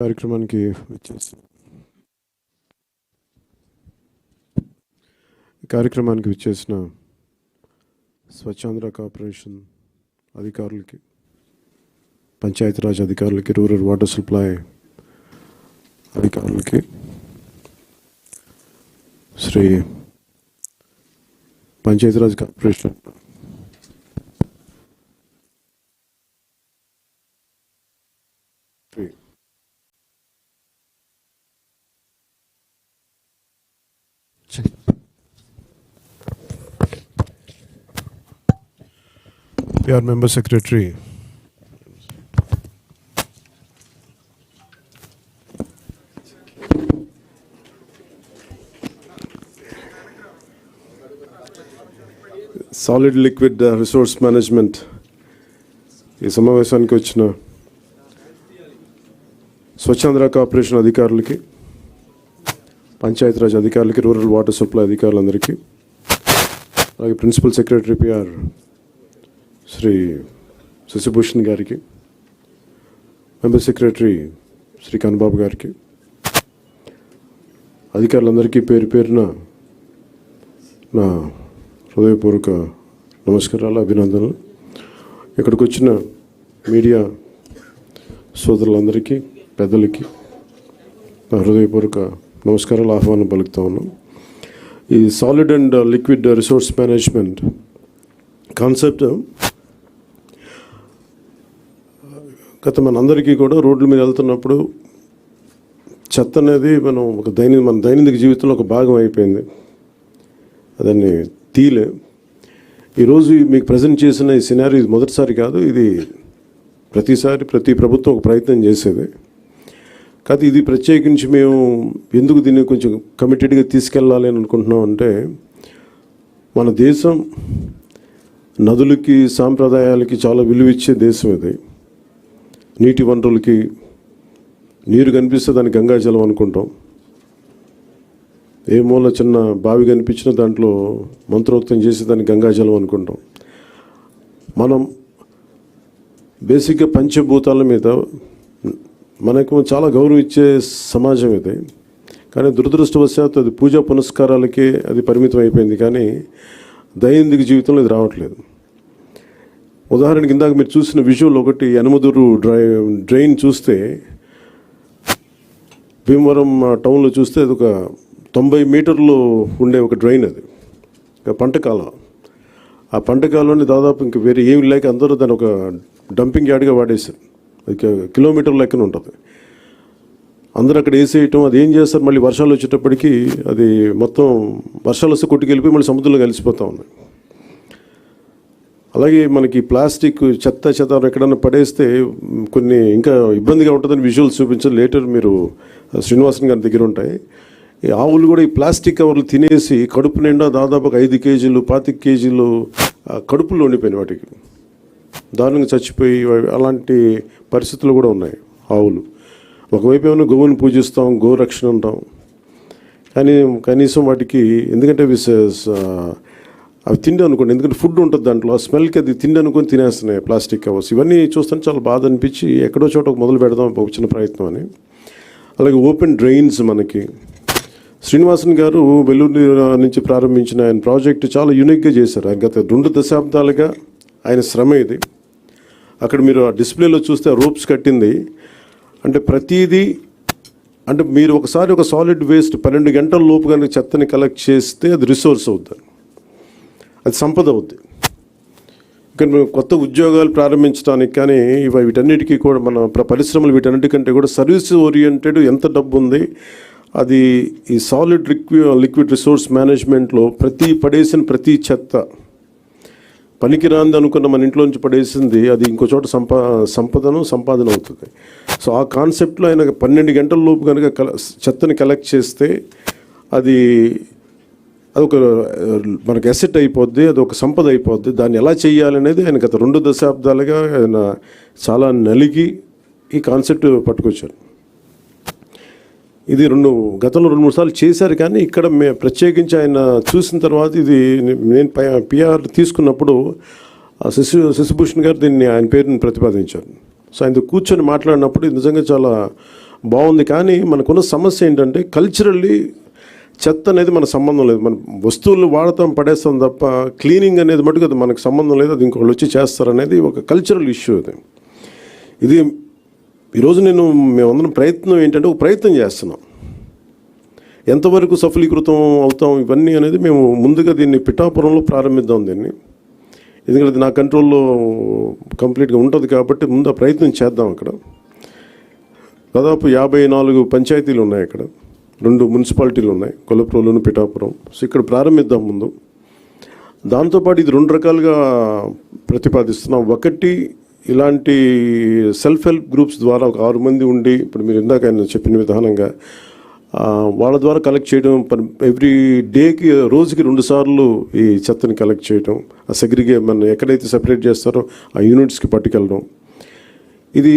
కార్యక్రమానికి వచ్చేసి. కార్యక్రమానికి విచ్చేసిన స్వచ్ఛాంధ్ర కార్పొరేషన్ అధికారులకి పంచాయతీరాజ్ అధికారులకి రూరల్ వాటర్ సప్లై అధికారులకి Shri Panchayati Raj corporation Shri PR member secretary. Solid liquid resource management ఈ సమావేశానికి వచ్చిన స్వచ్ఛాంధ్ర కార్పొరేషన్ అధికారులకి పంచాయతీరాజ్ అధికారులకి రూరల్ వాటర్ సప్లై అధికారులందరికీ అలాగే principal secretary PR Shri Sashibhushan గారికి మెంబర్ సెక్రటరీ శ్రీ కనుబాబు గారికి అధికారులందరికీ పేరు పేరున నా హృదయపూర్వక నమస్కారాలు అభినందనలు. ఇక్కడికి వచ్చిన మీడియా సోదరులందరికీ పెద్దలకి నా హృదయపూర్వక నమస్కారాలు ఆహ్వానం పలుకుతా ఉన్నాం. ఈ solid and liquid resource management concept గత మనందరికీ కూడా రోడ్ల మీద వెళ్తున్నప్పుడు చెత్త అనేది మనం ఒక దైనందిక మన దైనందిక జీవితంలో ఒక భాగం అయిపోయింది. దాన్ని తీలే. ఈరోజు మీకు ప్రజెంట్ చేసిన ఈ సినారీ ఇది మొదటిసారి కాదు ఇది ప్రతిసారి ప్రతి ప్రభుత్వం ఒక ప్రయత్నం చేసేది. కాదు ఇది ప్రత్యేకించి మేము ఎందుకు దీన్ని కొంచెం కమిటెడ్గా తీసుకెళ్ళాలి అని అనుకుంటున్నాం అంటే మన దేశం నదులకి సాంప్రదాయాలకి చాలా విలువిచ్చే దేశం ఇది. నీటి వనరులకి నీరు కనిపిస్తే దాన్ని గంగాజలం అనుకుంటాం. ఏ మూల చిన్న బావి కనిపించినా దాంట్లో మంత్రోక్తం చేసి దాన్ని గంగాజలం అనుకుంటాం. మనం బేసిక్గా పంచభూతాల మీద మనకు చాలా గౌరవం ఇచ్చే సమాజం ఇది. కానీ దురదృష్టవశాత్తు అది పూజా పునస్కారాలకే అది పరిమితం అయిపోయింది కానీ దైనందిక జీవితంలో ఇది రావట్లేదు. ఉదాహరణకి ఇందాక మీరు చూసిన విజువల్ ఒకటి అనుమదూరు డ్రై డ్రైన్ చూస్తే భీమవరం టౌన్లో చూస్తే అది ఒక తొంభై మీటర్లు ఉండే ఒక డ్రైన్ అది. ఒక పంట కాలం. ఆ పంట దాదాపు ఇంక వేరే ఏమి లేక అందరూ దాన్ని ఒక డంపింగ్ యార్డ్గా వాడేశారు. అది కిలోమీటర్ లెక్కన ఉంటుంది. అందరూ అక్కడ వేసేయటం అది ఏం చేస్తారు? మళ్ళీ వర్షాలు వచ్చేటప్పటికి అది మొత్తం వర్షాలు వస్తే కొట్టుకెళ్ళిపోయి మళ్ళీ సముద్రంలో కలిసిపోతూ ఉన్నాయి అలాగే మనకి ప్లాస్టిక్ చెత్త చెత్త ఎక్కడన్నా పడేస్తే కొన్ని ఇంకా ఇబ్బందిగా ఉంటుందని విజువల్స్ చూపించారు లేటర్ మీరు శ్రీనివాసన్ గారి దగ్గర ఉంటాయి. ఈ ఆవులు కూడా ఈ ప్లాస్టిక్ కవర్లు తినేసి కడుపు నిండా దాదాపు ఐదు కేజీలు పాతిక కేజీలు కడుపులో ఉండిపోయినాయి వాటికి. దారుణంగా చచ్చిపోయి అలాంటి పరిస్థితులు కూడా ఉన్నాయి ఆవులు. ఒకవైపు ఏమైనా గోవుని పూజిస్తాం గోరక్షణ అంటాం. కానీ కనీసం వాటికి ఎందుకంటే అవి తిండి అనుకోండి. ఎందుకంటే ఫుడ్ ఉంటుంది దాంట్లో. ఆ స్మెల్కి అది తిండి అనుకొని తినేస్తున్నాయి ప్లాస్టిక్ కవర్స్ ఇవన్నీ చూస్తుంటే చాలా బాధ అనిపించి ఎక్కడో చోట ఒక మొదలు పెడదాం ఒక చిన్న ప్రయత్నం అని. అలాగే ఓపెన్ డ్రైన్స్ మనకి. శ్రీనివాసన్ గారు వెల్లూరు నుంచి ప్రారంభించిన ఆయన ప్రాజెక్ట్ చాలా యూనిక్గా చేశారు. గత రెండు దశాబ్దాలుగా ఆయన శ్రమ ఇది. అక్కడ మీరు ఆ డిస్ప్లేలో చూస్తే రోప్స్ కట్టింది. అంటే ప్రతిదీ అంటే మీరు ఒకసారి ఒక సాలిడ్ వేస్ట్ పన్నెండు గంటల లోపు కనుక చెత్తని కలెక్ట్ చేస్తే అది రిసోర్స్ అవుతుంది అది సంపద అవుద్ది. ఇక్కడ మేము కొత్త ఉద్యోగాలు ప్రారంభించడానికి కానీ ఇవి వీటన్నిటికీ కూడా మన పరిశ్రమలు వీటన్నిటికంటే కూడా సర్వీస్ ఓరియంటెడ్ ఎంత డబ్బు ఉంది అది ఈ సాలిడ్ లిక్వి లిక్విడ్ రిసోర్స్ మేనేజ్మెంట్లో ప్రతి పడేసిన ప్రతి చెత్త పనికిరాంది అనుకున్న మన ఇంట్లోంచి పడేసింది అది ఇంకో చోట సంపా సంపదను సంపాదన అవుతుంది. సో ఆ కాన్సెప్ట్లో ఆయన పన్నెండు గంటల లోపు కనుక కల చెత్తని కలెక్ట్ చేస్తే అది అదొక ఒక మనకు ఎసెట్ అయిపోద్ది అది ఒక సంపద అయిపోద్ది. దాన్ని ఎలా చేయాలనేది ఆయన గత రెండు దశాబ్దాలుగా ఆయన చాలా నలిగి ఈ కాన్సెప్ట్ పట్టుకొచ్చారు. ఇది రెండు గతంలో రెండు మూడు సార్లు చేశారు కానీ ఇక్కడ మే ప్రత్యేకించి ఆయన చూసిన తర్వాత ఇది నేను పిఆర్ తీసుకున్నప్పుడు ఆ శశి శశిభూషణ్ గారు దీన్ని ఆయన పేరుని ప్రతిపాదించారు. సో ఆయన కూర్చొని మాట్లాడినప్పుడు నిజంగా చాలా బాగుంది. కానీ మనకున్న సమస్య ఏంటంటే కల్చరల్లీ చెత్త అనేది మన సంబంధం లేదు. మన వస్తువులు వాడతాం పడేస్తాం తప్ప క్లీనింగ్ అనేది మటుకు అది మనకు సంబంధం లేదు. అది ఇంకొకళ్ళు వచ్చి చేస్తారనేది ఒక కల్చరల్ ఇష్యూ అది. ఇది ఈరోజు నేను మేమందరం ప్రయత్నం ఏంటంటే ఒక ప్రయత్నం చేస్తున్నాం. ఎంతవరకు సఫలీకృతం అవుతాం ఇవన్నీ అనేది మేము ముందుగా దీన్ని పిఠాపురంలో ప్రారంభిద్దాం దీన్ని. ఎందుకంటే అది నా కంట్రోల్లో కంప్లీట్గా ఉంటుంది కాబట్టి ముందు ప్రయత్నం చేద్దాం అక్కడ. దాదాపు యాభై నాలుగు పంచాయతీలు ఉన్నాయి ఇక్కడ రెండు మున్సిపాలిటీలు ఉన్నాయి కొలప్రోలును పిఠాపురం. సో ఇక్కడ ప్రారంభిద్దాం ముందు. దాంతోపాటు ఇది రెండు రకాలుగా ప్రతిపాదిస్తున్నాం. ఒకటి ఇలాంటి సెల్ఫ్ హెల్ప్ గ్రూప్స్ ద్వారా ఒక ఆరు మంది ఉండి ఇప్పుడు మీరు ఇందాక ఆయన చెప్పిన విధానంగా వాళ్ళ ద్వారా కలెక్ట్ చేయడం ఎవ్రీ డేకి రోజుకి రెండు సార్లు ఈ చెత్తని కలెక్ట్ చేయడం ఆ సెగ్రిగే మన ఎక్కడైతే సెపరేట్ చేస్తారో ఆ యూనిట్స్కి పట్టుకెళ్ళడం. ఇది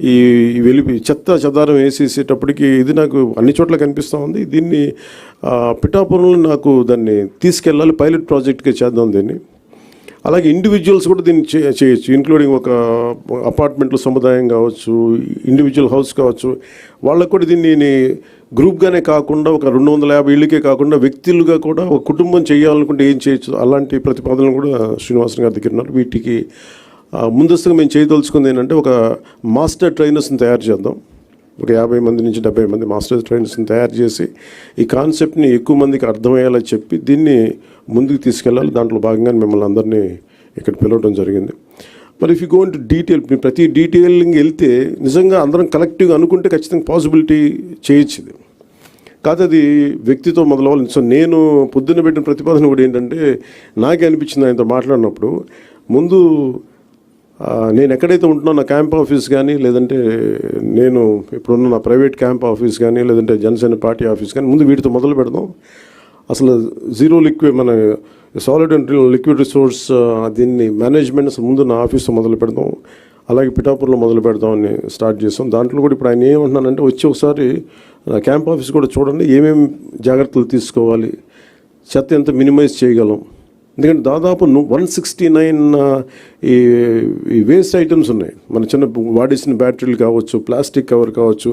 ఈ వెలిపి చెత్త చెదారం వేసేసేటప్పటికి ఇది నాకు అన్ని చోట్ల కనిపిస్తూ ఉంది. దీన్ని పిఠాపురంలో నాకు దాన్ని తీసుకెళ్ళాలి పైలట్ ప్రాజెక్ట్గా చేద్దాం దీన్ని. అలాగే ఇండివిజువల్స్ కూడా దీన్ని చేయొచ్చు ఇంక్లూడింగ్ ఒక అపార్ట్మెంట్లో సముదాయం కావచ్చు ఇండివిజువల్ హౌస్ కావచ్చు. వాళ్ళకు కూడా దీన్ని గ్రూప్గానే కాకుండా ఒక రెండు వందల యాభై ఇళ్ళకే కాకుండా వ్యక్తులుగా కూడా ఒక కుటుంబం చేయాలనుకుంటే ఏం చేయొచ్చు? అలాంటి ప్రతిపాదనలు కూడా శ్రీనివాసన్ గారి దగ్గర ఉన్నారు. వీటికి ముందస్తుగా మేము చేయదలుచుకుంది ఏంటంటే ఒక మాస్టర్ ట్రైనర్స్ని తయారు చేద్దాం. ఒక యాభై మంది నుంచి డెబ్బై మంది మాస్టర్ ట్రైనర్స్ని తయారు చేసి ఈ కాన్సెప్ట్ని ఎక్కువ మందికి అర్థమయ్యేలా చెప్పి దీన్ని ముందుకు తీసుకెళ్ళాలి. దాంట్లో భాగంగా మిమ్మల్ని అందరినీ ఇక్కడ పిలవడం జరిగింది. మరి if you go to detail ప్రతి డీటెయిలింగ్ వెళ్తే నిజంగా అందరం కలెక్టివ్గా అనుకుంటే ఖచ్చితంగా పాసిబిలిటీ చేయొచ్చు ఇది. కాదు అది వ్యక్తితో మొదలవ్వాలి. సో నేను పొద్దున్న పెట్టిన ప్రతిపాదన కూడా ఏంటంటే నాకే అనిపించింది ఆయనతో మాట్లాడినప్పుడు ముందు నేను ఎక్కడైతే ఉంటున్నా నా క్యాంప్ ఆఫీస్ కానీ లేదంటే నేను ఇప్పుడున్న నా ప్రైవేట్ క్యాంప్ ఆఫీస్ కానీ లేదంటే జనసేన పార్టీ ఆఫీస్ కానీ ముందు వీటితో మొదలు పెడదాం. అసలు జీరో లిక్విడ్ మన సాలిడ్ అండ్ లిక్విడ్ రిసోర్స్ దీన్ని మేనేజ్మెంట్ అసలు ముందు నా ఆఫీస్తో మొదలు పెడదాం. అలాగే పిఠాపురంలో మొదలు పెడదామని స్టార్ట్ చేసాం. దాంట్లో కూడా ఇప్పుడు ఆయన ఏమంటున్నానంటే వచ్చి ఒకసారి క్యాంప్ ఆఫీస్ కూడా చూడండి ఏమేమి జాగ్రత్తలు తీసుకోవాలి చెత్త ఎంత మినిమైజ్ చేయగలం. ఎందుకంటే దాదాపు వన్ సిక్స్టీ నైన్ ఈ ఈ వేస్ట్ ఐటమ్స్ ఉన్నాయి. మన చిన్న వాడేసిన బ్యాటరీలు కావచ్చు ప్లాస్టిక్ కవర్ కావచ్చు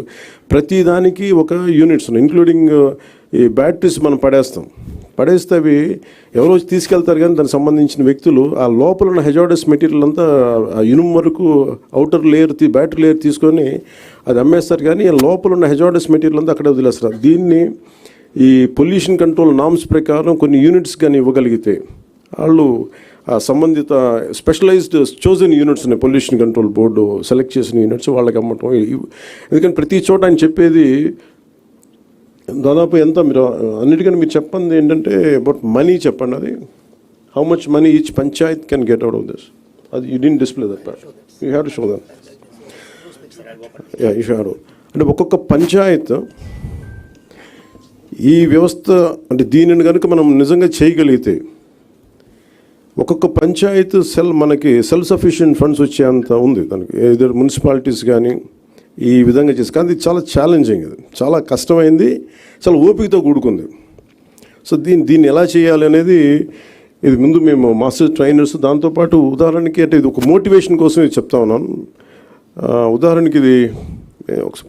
ప్రతి దానికి ఒక యూనిట్స్ ఉన్నాయి. ఇంక్లూడింగ్ ఈ బ్యాటరీస్ మనం పడేస్తాం. పడేస్తే అవి ఎవరో తీసుకెళ్తారు కానీ దానికి సంబంధించిన వ్యక్తులు ఆ లోపల ఉన్న హెజార్డస్ మెటీరియల్ అంతా ఆ ఇనుము వరకు అవుటర్ లేయర్ తీ బ్యాటరీ లేయర్ తీసుకొని అది అమ్మేస్తారు కానీ ఆ లోపల ఉన్న హెజార్డస్ మెటీరియల్ అంతా అక్కడే వదిలేస్తారు. దీన్ని ఈ పొల్యూషన్ కంట్రోల్ నామ్స్ ప్రకారం కొన్ని యూనిట్స్ కానీ ఇవ్వగలిగితే వాళ్ళు ఆ సంబంధిత స్పెషలైజ్డ్ చోజన్ యూనిట్స్ ఉన్నాయి పొల్యూషన్ కంట్రోల్ బోర్డు సెలెక్ట్ చేసిన యూనిట్స్ వాళ్ళకి అమ్మటం. ఎందుకంటే ప్రతి చోట ఆయన చెప్పేది దాదాపు ఎంత మీరు అన్నిటికన్నా మీరు చెప్పండి ఏంటంటే అబౌట్ మనీ చెప్పండి అది. How much money each panchayat can get out of this అది you didn't display that you have to show that yeah you have అంటే ఒక్కొక్క పంచాయత్ ఈ వ్యవస్థ అంటే దీనిని కనుక మనం నిజంగా చేయగలిగితే ఒక్కొక్క పంచాయత్ సెల్ మనకి సెల్ఫ్ సఫిషియెంట్ ఫండ్స్ వచ్చేంత ఉంది. దానికి ఏదో మున్సిపాలిటీస్ కానీ ఈ విధంగా చేసి కానీ ఇది చాలా ఛాలెంజింగ్ ఇది. చాలా కష్టమైంది చాలా ఓపికతో కూడుకుంది. సో దీన్ని దీన్ని ఎలా చేయాలి అనేది ఇది ముందు మేము మాస్టర్ ట్రైనర్స్ దాంతోపాటు ఉదాహరణకి అంటే ఇది ఒక మోటివేషన్ కోసం ఇది చెప్తా ఉన్నాను. ఉదాహరణకి ఇది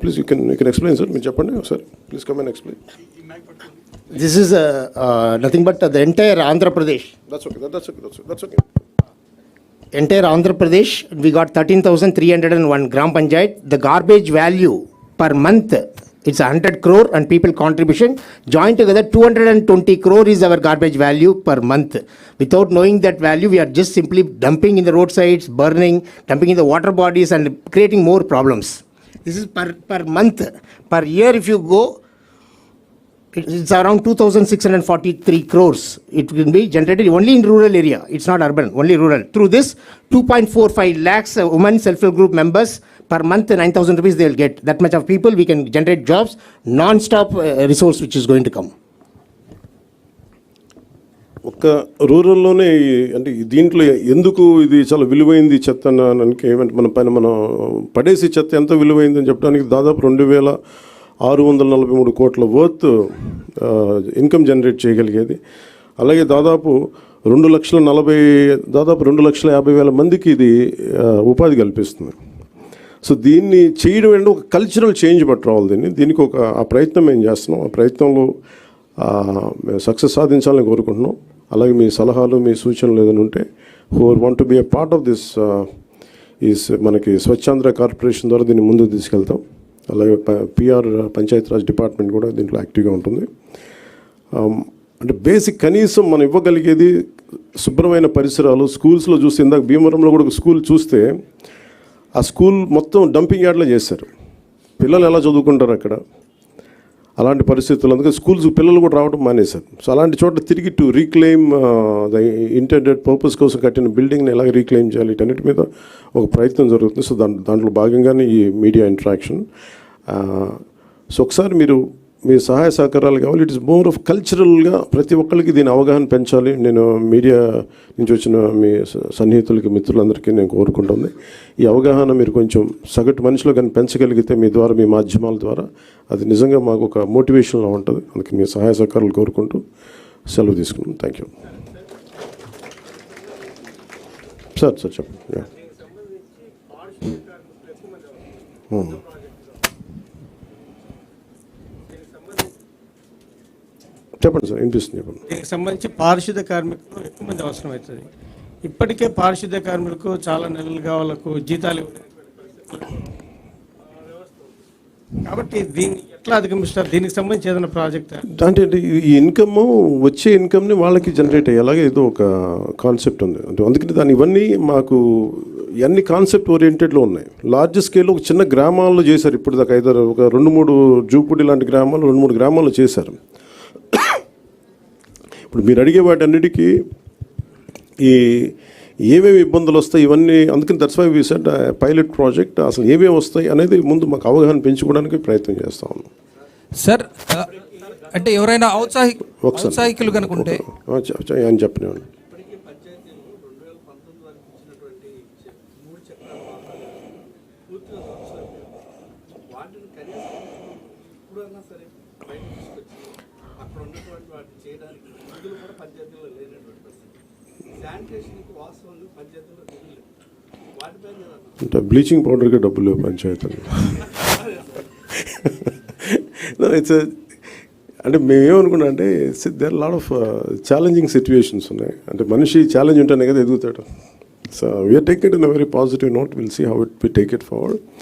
please you can you can explain sir మీరు చెప్పండి ఒకసారి. Please come and explain This is uh, uh, nothing but uh, the entire Andhra Pradesh. That's okay. That, that's okay. That's okay. That's okay. Entire Andhra Pradesh, we got 13,301 gram panchayat. The garbage value per month, it's 100 crore and people contribution. Joined together, 220 crore is our garbage value per month. Without knowing that value, we are just simply dumping in the roadsides, burning, dumping in the water bodies and creating more problems. This is per, per month. Per year, if you go, It's around 2,643 crores. It will be generated only in rural area. It's not urban, only rural. Through this, 2.45 lakhs uh, women self-help group members per month, 9,000 rupees they will get. That much of people, we can generate jobs, non-stop uh, resource which is going to come. ఒక్క రూరల్లోనే అంటే దీంట్లో ఎందుకు ఇది చాలా విలువైంది చెత్త అనడానికి ఏమంటే మన పైన మనం పడేసి చెత్త ఎంత విలువైంది అని చెప్పడానికి దాదాపు రెండు వేల ఆరు వందల నలభై మూడు కోట్ల వర్త్ ఇన్కమ్ జనరేట్ చేయగలిగేది. అలాగే దాదాపు రెండు లక్షల నలభై దాదాపు రెండు లక్షల యాభై వేల మందికి ఇది ఉపాధి కల్పిస్తుంది. సో దీన్ని చేయడం అంటే ఒక కల్చరల్ చేంజ్ పట్టుకోవాలి దీన్ని. దీనికి ఒక ఆ ప్రయత్నం మేము చేస్తున్నాం? ఆ ప్రయత్నంలో సక్సెస్ సాధించాలని కోరుకుంటున్నాం. అలాగే మీ సలహాలు మీ సూచనలు ఏదైనా ఉంటే who are want be a part of this ఈ మనకి స్వచ్ఛాంధ్ర కార్పొరేషన్ ద్వారా దీన్ని ముందుకు తీసుకెళ్తాం. అలాగే పిఆర్ పంచాయతీరాజ్ డిపార్ట్మెంట్ కూడా దీంట్లో యాక్టివ్గా ఉంటుంది. అంటే బేసిక్ కనీసం మనం ఇవ్వగలిగేది శుభ్రమైన పరిసరాలు స్కూల్స్లో చూస్తే ఇందాక భీమవరంలో కూడా ఒక స్కూల్ చూస్తే ఆ స్కూల్ మొత్తం డంపింగ్ యార్డ్లో చేశారు. పిల్లలు ఎలా చదువుకుంటారు అక్కడ? అలాంటి పరిస్థితులు అందుకే స్కూల్స్ పిల్లలు కూడా రావడం మానేశారు. సో అలాంటి చోట తిరిగి to reclaim the intended purpose కోసం కట్టిన బిల్డింగ్ని ఎలా రీక్లెయిమ్ చేయాలి వీటన్నిటి మీద ఒక ప్రయత్నం జరుగుతుంది. సో దాంట్లో దాంట్లో భాగంగానే ఈ మీడియా ఇంటరాక్షన్ సో ఒకసారి మీరు మీ సహాయ సహకారాలు కావాలి. ఇట్ ఇస్ మోర్ ఆఫ్ కల్చరల్గా ప్రతి ఒక్కరికి దీని అవగాహన పెంచాలి. నేను మీడియా నుంచి వచ్చిన మీ స- సన్నిహితులకి మిత్రులందరికీ నేను కోరుకుంటుంది. ఈ అవగాహన మీరు కొంచెం సగటు మనిషిలో కానీ పెంచగలిగితే మీ ద్వారా మీ మాధ్యమాల ద్వారా అది నిజంగా మాకు ఒక మోటివేషన్లో ఉంటుంది. అందుకే మీ సహాయ సహకారాలు కోరుకుంటూ సెలవు తీసుకున్నాం థ్యాంక్ యూ సార్ సార్ చెప్పండి. Hmm. చెప్పండి సార్ వినిపిస్తుంది చెప్పండి. దీనికి సంబంధించి పారిశుద్ధ కార్మికులు ఎక్కువ మంది అవసరం అవుతుంది ఇప్పటికే పారిశుద్ధ కార్మికులకు చాలా నెలలుగా వాళ్ళకు జీతాలు. కాబట్టి దీన్ని ఎట్లా అధిగమిస్తారు? దీనికి సంబంధించి ఏదైనా ప్రాజెక్ట్ అంటే అంటే ఈ ఇన్కమ్ వచ్చే ఇన్కమ్ని వాళ్ళకి జనరేట్ అయ్యేలాగా ఏదో ఒక కాన్సెప్ట్ ఉంది. అంటే అందుకని దాని ఇవన్నీ మాకు ఇవన్నీ కాన్సెప్ట్ ఓరియంటెడ్లో ఉన్నాయి. లార్జ్ స్కేల్లో ఒక చిన్న గ్రామాల్లో చేశారు. ఇప్పుడు దాకా ఐదారు ఒక రెండు మూడు జూపుడి లాంటి గ్రామాలు రెండు మూడు గ్రామాల్లో చేశారు. ఇప్పుడు మీరు అడిగే వాటన్నిటికీ ఈ ఏమేమి ఇబ్బందులు వస్తాయి ఇవన్నీ అందుకని దట్స్ వై పైలట్ ప్రాజెక్ట్ అసలు ఏమేమి వస్తాయి అనేది ముందు మాకు అవగాహన పెంచుకోవడానికి ప్రయత్నం చేస్తా ఉన్నాం. సార్ ఆ, అంటే ఎవరైనా ఔత్సాహి ఒకసారి. ఔత్సాహికులు కనుకుంటే. ఆ, చె- చె- అని చెప్పినాను వాటిని కనీసం ఇప్పుడన్నా సరే బయట తీసుకొచ్చి వాటిని చేయడానికి నిధులు కూడా పంచాయతీలో లేనటువంటి పరిస్థితి. శానిటేషన్కి పంచాయతీలో నిధులు అంటే బ్లీచింగ్ పౌడర్కి డబ్బులు లేవు పంచాయతీలు. ఇట్స్ అంటే మేమేమనుకున్నా అంటే there lot of challenging situations ఉన్నాయి. అంటే మనిషి ఛాలెంజ్ ఉంటేనే కదా ఎదుగుతాడు. So we're take it in a very positive note will see how it we take it forward